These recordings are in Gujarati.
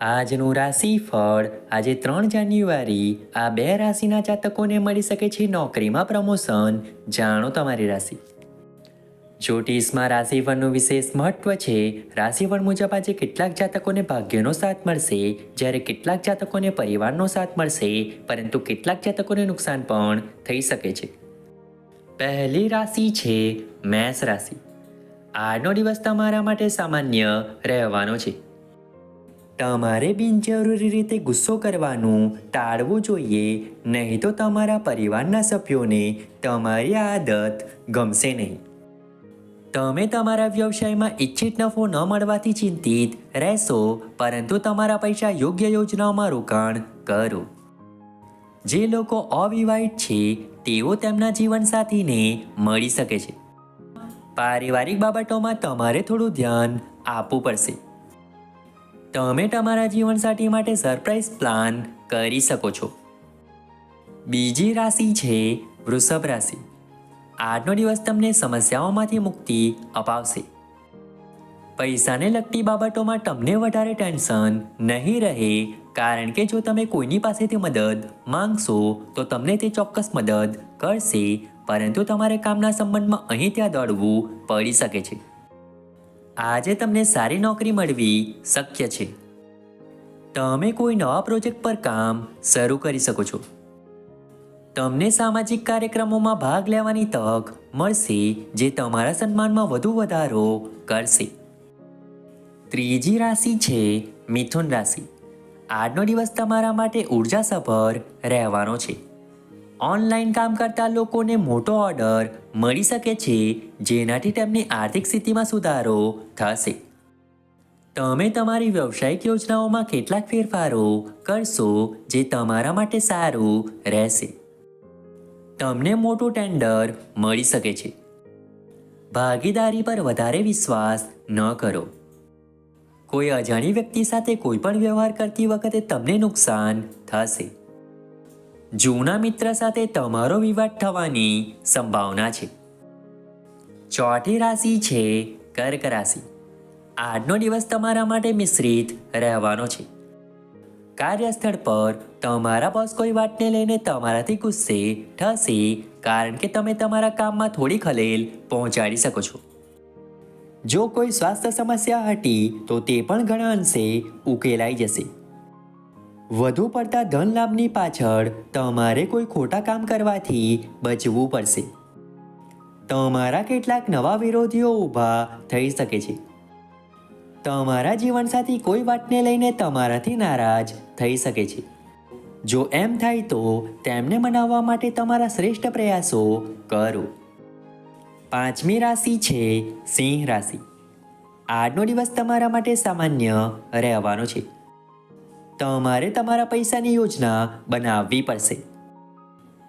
આજનું રાશિફળ, આજે ત્રણ જાન્યુઆરી, આ બે રાશિના જાતકોને મળી શકે છે નોકરીમાં પ્રમોશન. જાણો તમારી રાશિ. જ્યોતિષમાં રાશિફળનું વિશેષ મહત્વ છે. રાશિફળ મુજબ આજે કેટલાક જાતકોને ભાગ્યનો સાથ મળશે. જ્યારે કેટલાક જાતકોને પરિવારનો સાથ મળશે, પરંતુ કેટલાક જાતકોને નુકસાન પણ થઈ શકે છે. પહેલી રાશિ છે મેષ રાશિ. આજનો દિવસ તમારા માટે સામાન્ય રહેવાનો છે. તમારે બિનજરૂરી રીતે ગુસ્સો કરવાનું ટાળવું જોઈએ, નહીં તો તમારા પરિવારના સભ્યોને તમારી આદત ગમશે નહીં. તમે તમારા વ્યવસાયમાં ઇચ્છિત નફો ન મળવાથી ચિંતિત રહેશો, પરંતુ તમારા પૈસા યોગ્ય યોજનાઓમાં રોકાણ કરો. જે લોકો અવિવાહિત છે, તેઓ તેમના જીવનસાથીને મળી શકે છે. પારિવારિક બાબતોમાં તમારે થોડું ધ્યાન આપવું પડશે. તમે તમારા જીવનસાથી માટે સરપ્રાઈઝ પ્લાન કરી શકો છો. બીજી રાશિ છે વૃષભ રાશિ. આજનો દિવસ તમને સમસ્યાઓમાંથી મુક્તિ અપાવશે. પૈસાને લગતી બાબતોમાં તમને વધારે ટેન્શન નહીં રહે, કારણ કે જો તમે કોઈની પાસેથી મદદ માંગશો, તો તમને તે ચોક્કસ મદદ કરશે, પરંતુ તમારે કામના સંબંધમાં અહીં ત્યાં દોડવું પડી શકે છે. આજે તમને સારી નોકરી મળવી શક્ય છે. તમે કોઈ નવા પ્રોજેક્ટ પર કામ શરૂ કરી શકો છો. તમને સામાજિક કાર્યક્રમોમાં ભાગ લેવાની તક મળશે જે તમારા સન્માનમાં વધુ વધારો કરશે. ત્રીજી રાશિ છે મિથુન રાશિ. આજનો દિવસ તમારા માટે ઉર્જાસભર રહેવાનો છે. ઓનલાઈન કામ કરતા લોકોને મોટો ઓર્ડર મળી શકે છે, જેનાથી તેમની આર્થિક સ્થિતિમાં સુધારો થશે. તમે તમારી વ્યવસાયિક યોજનાઓમાં કેટલાક ફેરફારો કરશો, જે તમારા માટે સારું રહેશે. તમને મોટું ટેન્ડર મળી શકે છે. ભાગીદારી પર વધારે વિશ્વાસ ન કરો. કોઈ અજાણી વ્યક્તિ સાથે કોઈ પણ વ્યવહાર કરતી વખતે તમને નુકસાન થશે. જૂના મિત્ર સાથે તમારો વિવાદ થવાની સંભાવના છે. ચોથી રાશિ છે કર્ક રાશિ. આજનો દિવસ તમારા માટે મિશ્રિત રહેવાનો છે. કાર્યસ્થળ પર તમારા બોસ કોઈ વાતને લઈને તમારાથી ગુસ્સે થશે કારણ કે તમે તમારા કામમાં થોડી ખલેલ પહોંચાડી શકો છો. જો કોઈ સ્વાસ્થ્ય સમસ્યા હતી તો તે પણ ઘણા અંશે ઉકેલાઈ જશે. વધુ પડતા ધન લાભની પાછળ તમારે કોઈ ખોટા કામ કરવાથી બચવું પડશે. તમારા કેટલાક નવા વિરોધીઓ ઊભા થઈ શકે છે. તમારા જીવનસાથી કોઈ વાતને લઈને તમારાથી નારાજ થઈ શકે છે. જો એમ થાય તો તેમને મનાવવા માટે તમારા શ્રેષ્ઠ પ્રયાસો કરો. પાંચમી રાશિ છે સિંહ રાશિ. આજનો દિવસ તમારા માટે સામાન્ય રહેવાનો છે. તમારે તમારા પૈસાની યોજના બનાવવી પડશે.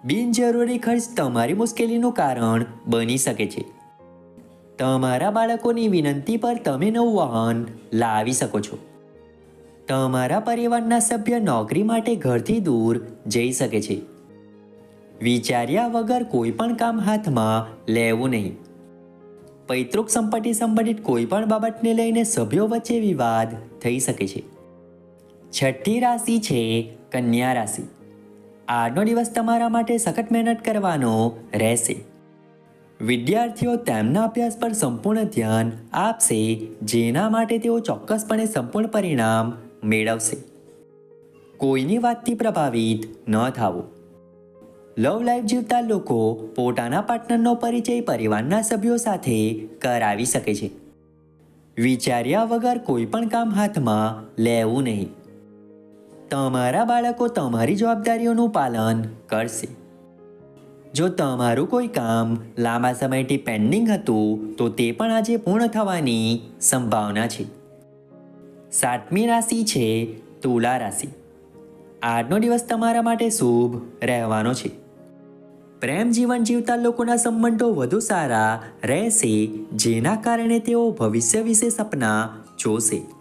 બિનજરૂરી ખર્ચ તમારી મુશ્કેલીનું કારણ બની શકે છે. તમારા બાળકોની વિનંતી પર તમે નવું વાહન લાવી શકો છો. તમારા પરિવારના સભ્ય નોકરી માટે ઘરથી દૂર જઈ શકે છે. વિચાર્યા વગર કોઈ પણ કામ હાથમાં લેવું નહીં. પૈતૃક સંપત્તિ સંબંધિત કોઈ પણ બાબતને લઈને સભ્યો વચ્ચે વિવાદ થઈ શકે છે. છઠ્ઠી રાશિ છે કન્યા રાશિ. આજનો દિવસ તમારા માટે સખત મહેનત કરવાનો રહેશે. વિદ્યાર્થીઓ તેમના અભ્યાસ પર સંપૂર્ણ ધ્યાન આપશે, જેના માટે તેઓ ચોક્કસપણે સંપૂર્ણ પરિણામ મેળવશે. કોઈની વાતથી પ્રભાવિત ન થાવો લવ લાઈફ જીવતા લોકો પોતાના પાર્ટનરનો પરિચય પરિવારના સભ્યો સાથે કરાવી શકે છે. વિચાર્યા વગર કોઈ પણ કામ હાથમાં લેવું નહીં. તમારા બાળકો તમારી જવાબદારીઓનું પાલન કરશે. જો તમારું કોઈ કામ લાંબા સમયથી પેન્ડિંગ હતું, તો તે પણ આજે પૂર્ણ થવાની સંભાવના છે. સાતમી રાશિ છે તુલા રાશિ. આજનો દિવસ તમારા માટે શુભ રહેવાનો છે. પ્રેમ જીવન જીવતા લોકોના સંબંધો વધુ સારા રહેશે, જેના કારણે તેઓ ભવિષ્ય વિશે સપના જોશે.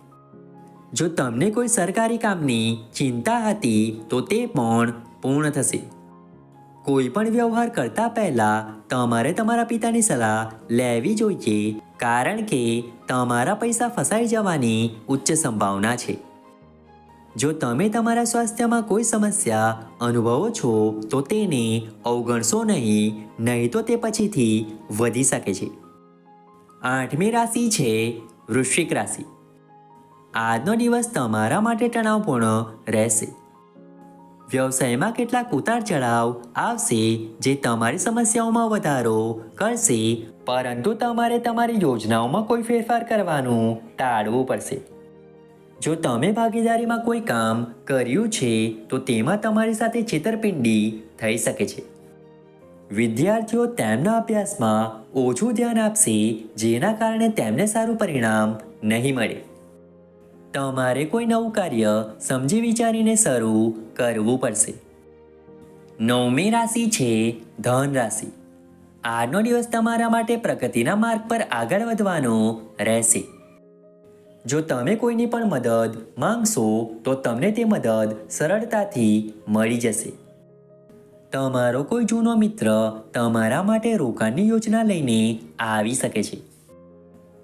જો તમને કોઈ સરકારી કામની ચિંતા હતી, તો તે પણ પૂર્ણ થશે. કોઈ પણ વ્યવહાર કરતા પહેલા તમારે તમારા પિતાની સલાહ લેવી જોઈએ, કારણ કે તમારા પૈસા ફસાઈ જવાની ઉચ્ચ સંભાવના છે. જો તમે તમારા સ્વાસ્થ્યમાં કોઈ સમસ્યા અનુભવો છો, તો તેને અવગણશો નહીં નહીં તો તે પછીથી વધી શકે છે. આઠમી રાશિ છે વૃશ્ચિક રાશિ. આજનો દિવસ તમારા માટે તણાવપૂર્ણ રહેશે. વ્યવસાયમાં કેટલાક ઉતાર ચઢાવ આવશે જે તમારી સમસ્યાઓમાં વધારો કરશે, પરંતુ તમારે તમારી યોજનાઓમાં કોઈ ફેરફાર કરવાનું ટાળવું પડશે. જો તમે ભાગીદારીમાં કોઈ કામ કર્યું છે, તો તેમાં તમારી સાથે છેતરપિંડી થઈ શકે છે. વિદ્યાર્થીઓ તેમના અભ્યાસમાં ઓછું ધ્યાન આપશે, જેના કારણે તેમને સારું પરિણામ નહીં મળે. તમારે કોઈ નવું કાર્ય સમજી વિચારીને શરૂ કરવું પડશે. નવમી રાશિ છે ધન રાશિ. આજનો દિવસ તમારા માટે પ્રગતિના માર્ગ પર આગળ વધવાનો રહેશે. જો તમે કોઈની પણ મદદ માંગશો, તો તમને તે મદદ સરળતાથી મળી જશે. તમારો કોઈ જૂનો મિત્ર તમારા માટે રોકાણની યોજના લઈને આવી શકે છે.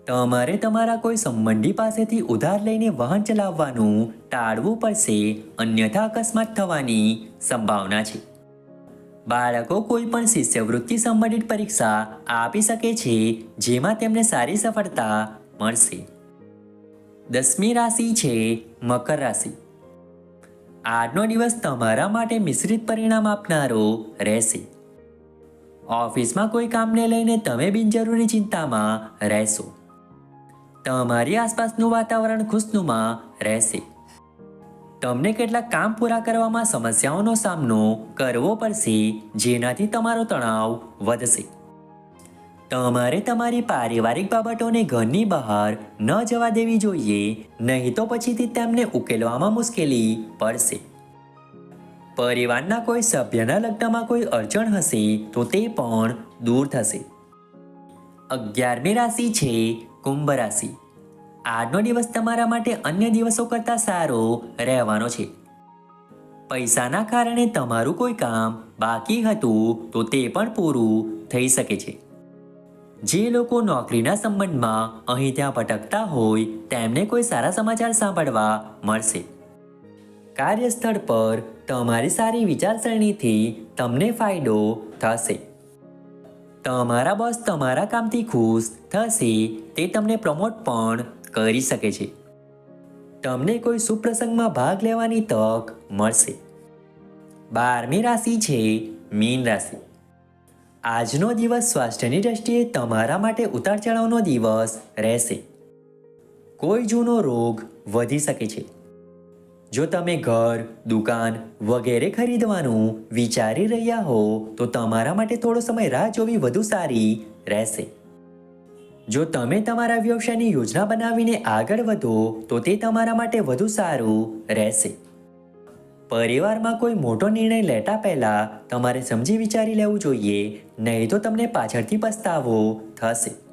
તમારે તમારા કોઈ સંબંધી પાસેથી ઉધાર લઈને વાહન ચલાવવાનું ટાળવું પડશે, અન્યથા અકસ્માત થવાની સંભાવના છે. બાળકો કોઈ પણ શિષ્યવૃત્તિ સંબંધિત પરીક્ષા આપી શકે છે, જેમાં તેમને સારી સફળતા મળશે. દસમી રાશિ છે મકર રાશિ. આજનો દિવસ તમારા માટે મિશ્રિત પરિણામ આપનારો રહેશે. ઓફિસમાં કોઈ કામને લઈને તમે બિનજરૂરી ચિંતામાં રહેશો. તમારી આસપાસનું વાતાવરણ ખુશનુમા રહેશે. તમને કેટલાક કામ પૂરા કરવામાં સમસ્યાઓનો સામનો કરવો પડશે, જેનાથી તમારો તણાવ વધશે. તમારે તમારી પારિવારિક બાબતોને ઘરની બહાર ન જવા દેવી જોઈએ, નહીં તો પછીથી તેમને ઉકેલવામાં મુશ્કેલી પડશે. પરિવારના કોઈ સભ્યના લગ્નમાં કોઈ અડચણ હશે, તો તે પણ દૂર થશે. અગિયારમી રાશિ છે કુંભ રાશિ. આજનો દિવસ તમારા માટે અન્ય દિવસો કરતાં સારો રહેવાનો છે. પૈસાના કારણે તમારું કોઈ કામ બાકી હતું તો તે પણ પૂરું થઈ શકે છે. જે લોકો નોકરીના સંબંધમાં અહીં ત્યાં ભટકતા હોય તેમને કોઈ સારા સમાચાર સાંભળવા મળશે. કાર્યસ્થળ પર તમારી સારી વિચારસરણીથી તમને ફાયદો થશે. તમારા બોસ તમારા કામથી ખુશ થશે તે તમને પ્રમોટ પણ કરી શકે છે. તમને કોઈ સુપ્રસંગમાં ભાગ લેવાની તક મળશે. બારમી રાશિ છે મીન રાશિ. આજનો દિવસ સ્વાસ્થ્યની દ્રષ્ટિએ તમારા માટે ઉતાર ચઢાવનો દિવસ રહેશે. કોઈ જૂનો રોગ વધી શકે છે. જો તમે ઘર, દુકાન વગેરે ખરીદવાનું વિચારી રહ્યા હો, તો તમારા માટે થોડો સમય રાહ જોવી વધુ સારી રહેશે. જો તમે તમારા વ્યવસાયની યોજના બનાવીને આગળ વધો, તો તે તમારા માટે વધુ સારું રહેશે. પરિવારમાં કોઈ મોટો નિર્ણય લેતા પહેલાં તમારે સમજી વિચારી લેવું જોઈએ, નહીં તો તમને પાછળથી પસ્તાવો થશે.